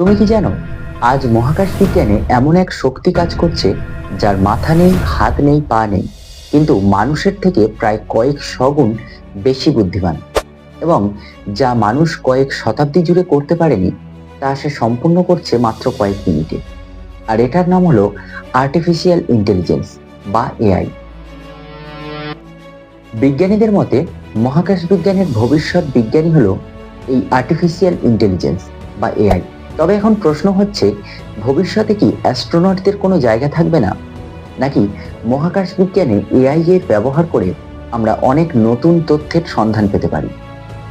তুমি কি জানো, আজ মহাকাশ বিজ্ঞানে এমন এক শক্তি কাজ করছে, যার মাথা নেই, হাত নেই, পা নেই, কিন্তু মানুষের থেকে প্রায় কয়েক শগুণ বেশি বুদ্ধিমান। এবং যা মানুষ কয়েক শতাব্দী জুড়ে করতে পারেনি, তা সে সম্পূর্ণ করছে মাত্র কয়েক মিনিটে। আর এটার নাম হলো আর্টিফিশিয়াল ইন্টেলিজেন্স বা এআই বিজ্ঞানীদের মতে, মহাকাশ বিজ্ঞানের ভবিষ্যৎ বিজ্ঞানী হলো এই আর্টিফিশিয়াল ইন্টেলিজেন্স বা এআই তবে এখন প্রশ্ন হচ্ছে, ভবিষ্যতে কি অ্যাস্ট্রোনটদের কোনো জায়গা থাকবে না? নাকি মহাকাশ বিজ্ঞানে এআই এর ব্যবহার করে আমরা অনেক নতুন তথ্যের সন্ধান পেতে পারি?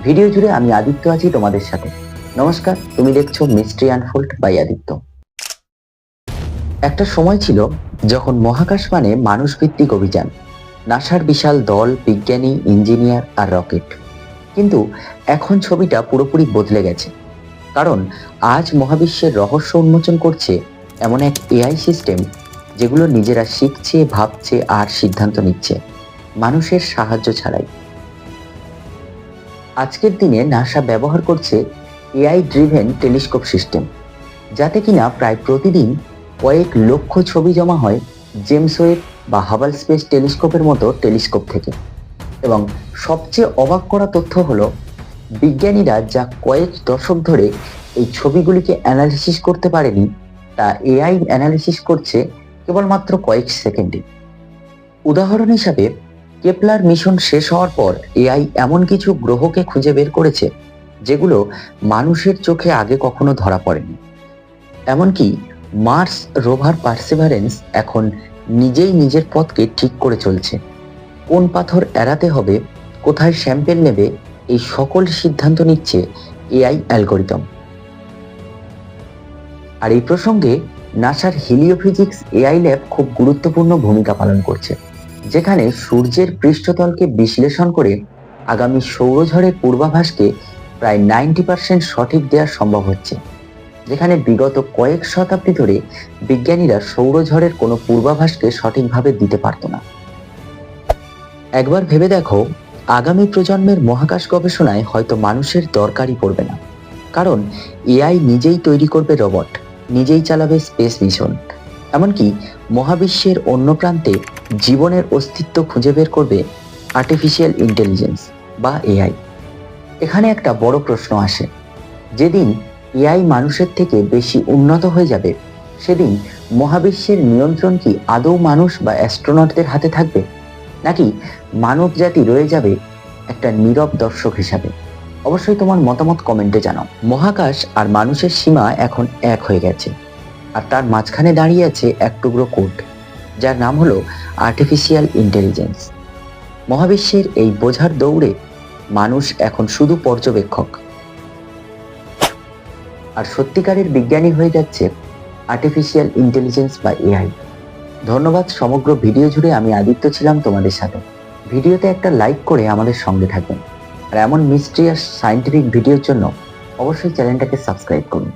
ভিডিও জুড়ে আমি আদিত্য আছি তোমাদের সাথে। নমস্কার, তুমি দেখছ মিস্ট্রি আনফোল্ড বাই আদিত্য। একটা সময় ছিল যখন মহাকাশ মানে মানুষ ভিত্তিক অভিযান। নাসার বিশাল দল, বিজ্ঞানী, ইঞ্জিনিয়ার আর রকেট। কিন্তু এখন ছবিটা পুরোপুরি বদলে গেছে। কারণ আজ মহাবিশ্বের রহস্য উন্মোচন করছে এমন এক এআই সিস্টেম যেগুলো নিজেরা শিখছে, ভাবছে আর সিদ্ধান্ত নিচ্ছে, মানুষের সাহায্য ছাড়াই। আজকের দিনে নাসা ব্যবহার করছে এআই ড্রিভেন টেলিস্কোপ সিস্টেম, যাতে কিনা প্রায় প্রতিদিন কয়েক লক্ষ ছবি জমা হয় জেমস ওয়েব বা হাবাল স্পেস টেলিস্কোপের মতো টেলিস্কোপ থেকে। এবং সবচেয়ে অবাক করা তথ্য হলো বিজ্ঞানীরা যা কয়েক দশক ধরে এই ছবিগুলিকে অ্যানালিসিস করতে পারেনি, তা এআই অ্যানালিসিস করছে কেবলমাত্র কয়েক সেকেন্ডে উদাহরণ হিসাবে, কেপলার মিশন শেষ হওয়ার পর এআই এমন কিছু গ্রহকে খুঁজে বের করেছে, যেগুলো মানুষের চোখে আগে কখনো ধরা পড়েনি। এমনকি মার্স রোভার পার্সিভারেন্স এখন নিজেই নিজের পথকে ঠিক করে চলছে। কোন পাথর এড়াতে হবে, কোথায় স্যাম্পেল নেবে এই সকল সিদ্ধান্ত নিচ্ছে এআই অ্যালগোরিদম। আর এই প্রসঙ্গে নাসার হিলিওফিজিক্স এআই ল্যাব খুব গুরুত্বপূর্ণ ভূমিকা পালন করছে, যেখানে সূর্যের পৃষ্ঠতলকে বিশ্লেষণ করে আগামী সৌরঝড়ের পূর্বাভাসকে প্রায় নাইনটি পার্সেন্ট সঠিক দেওয়া সম্ভব হচ্ছে, যেখানে বিগত কয়েক শতাব্দী ধরে বিজ্ঞানীরা সৌরঝড়ের কোনো পূর্বাভাসকে সঠিকভাবে দিতে পারত না। একবার ভেবে দেখো আগামী প্রজন্মের মহাকাশ গবেষণায় হয়তো মানুষের দরকারই পড়বে না। কারণ এআই নিজেই তৈরি করবে রোবট, নিজেই চালাবে স্পেস মিশন এমনকি মহাবিশ্বের অন্য প্রান্তে জীবনের অস্তিত্ব খুঁজে বের করবে আর্টিফিশিয়াল ইন্টেলিজেন্স বা এআই। এখানে একটা বড় প্রশ্ন আসে। যেদিন এআই মানুষের থেকে বেশি উন্নত হয়ে যাবে, সেদিন মহাবিশ্বের নিয়ন্ত্রণ কি আদৌ মানুষ বা অ্যাস্ট্রোনটদের হাতে থাকবে? নাকি মানব জাতি রয়ে যাবে একটা নীরব দর্শক হিসাবে? অবশ্যই তোমার মতামত কমেন্টে জানাও। মহাকাশ আর মানুষের সীমা এখন এক হয়ে গেছে। আর তার মাঝখানে দাঁড়িয়ে আছে এক টুকরো কোড, যার নাম হলো আর্টিফিশিয়াল ইন্টেলিজেন্স মহাবিশ্বের এই বোঝার দৌড়ে মানুষ এখন শুধু পর্যবেক্ষক। আর সত্যিকারের বিজ্ঞানী হয়ে যাচ্ছে আর্টিফিশিয়াল ইন্টেলিজেন্স বা এআই ধন্যবাদ, সমগ্র ভিডিও জুড়ে আমি আদিত্য ছিলাম তোমাদের সাথে। ভিডিওতে একটা লাইক করে আমাদের সঙ্গে থাকুন। আর এমন মিস্ট্রি আর সাইন্টিফিক ভিডিওর জন্য অবশ্যই চ্যানেলটাকে সাবস্ক্রাইব করুন।